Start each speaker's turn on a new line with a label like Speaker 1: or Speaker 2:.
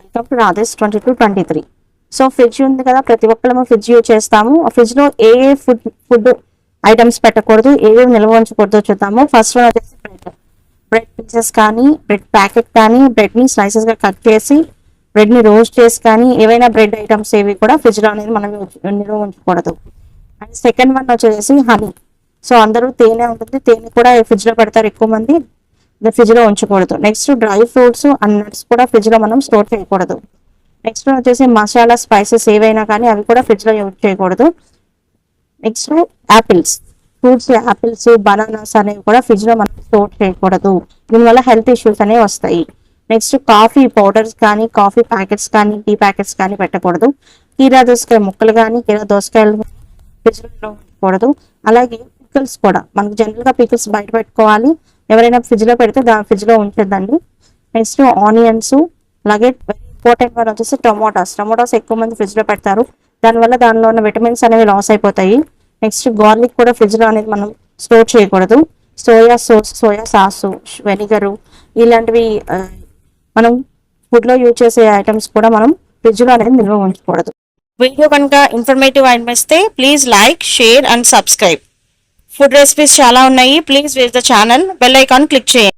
Speaker 1: Welcome to twenty two twenty three so fridge ఉంది కదా ప్రతి ఒక్కళ్ళము ఫ్రిడ్జ్ యూజ్ చేస్తాము. ఆ ఫ్రిడ్జ్లో ఏ ఏ ఫుడ్ ఫుడ్ ఐటమ్స్ పెట్టకూడదు ఏవి నిల్వ ఉంచకూడదు చూద్దాము. ఫస్ట్ వన్ వచ్చేసి బ్రెడ్ బ్రెడ్ పీసెస్ కానీ బ్రెడ్ ప్యాకెట్ కానీ బ్రెడ్ని స్లైసెస్గా కట్ చేసి బ్రెడ్ని రోస్ట్ చేసి కానీ ఏవైనా బ్రెడ్ ఐటమ్స్ ఏవి కూడా ఫ్రిడ్జ్లో అనేది మనం నిల్వ ఉంచకూడదు. అండ్ సెకండ్ వన్ వచ్చేసి హనీ సో అందరూ తేనె ఉంటుంది తేనె కూడా ఫ్రిడ్జ్లో పెడతారు ఎక్కువ మంది. ఫ్రిడ్జ్లో ఉంచకూడదు. Next dry fruits and nuts కూడా ఫ్రిడ్జ్లో మనం స్టోర్ చేయకూడదు. నెక్స్ట్ వచ్చేసి మసాలా స్పైసెస్ ఏవైనా కానీ అవి కూడా ఫ్రిడ్జ్లో యూజ్ చేయకూడదు. Next apples fruits apples bananas అనేవి కూడా ఫ్రిడ్జ్లో మనం స్టోర్ చేయకూడదు. దీనివల్ల హెల్త్ ఇష్యూస్ అనేవి వస్తాయి. నెక్స్ట్ కాఫీ పౌడర్స్ కానీ కాఫీ ప్యాకెట్స్ కానీ టీ ప్యాకెట్స్ కానీ పెట్టకూడదు. కీరా దోసకాయ ముక్కలు కానీ కీరా దోసకాయలు ఫ్రిడ్జ్లో అలాగే పికిల్స్ కూడా. మనకు జనరల్గా పికిల్స్ బయట పెట్టుకోవాలి. ఎవరైనా ఫ్రిడ్జ్లో పెడితే దాని ఫ్రిడ్జ్లో నెక్స్ట్ ఆనియన్స్ అలాగే ఇంపార్టెంట్ వన్ వచ్చేసి టొమాటోస్ టొమాటోస్ ఎక్కువ మంది ఫ్రిడ్జ్లో పెడతారు. దానివల్ల దానిలో ఉన్న విటమిన్స్ అనేవి లాస్ అయిపోతాయి. నెక్స్ట్ గార్లిక్ కూడా ఫ్రిడ్జ్లో అనేది మనం స్టోర్ చేయకూడదు. Soya sauce soya sauce vinegar ఇలాంటివి మనం ఫుడ్లో యూజ్ చేసే ఐటమ్స్ కూడా మనం ఫ్రిడ్జ్లో అనేది నిల్వ ఉంచకూడదు. వీడియో కనుక ఇన్ఫర్మేటివ్ అనిపిస్తే please like share and subscribe food recipes చాలా ఉన్నాయి. Please with the channel bell icon click చేయండి.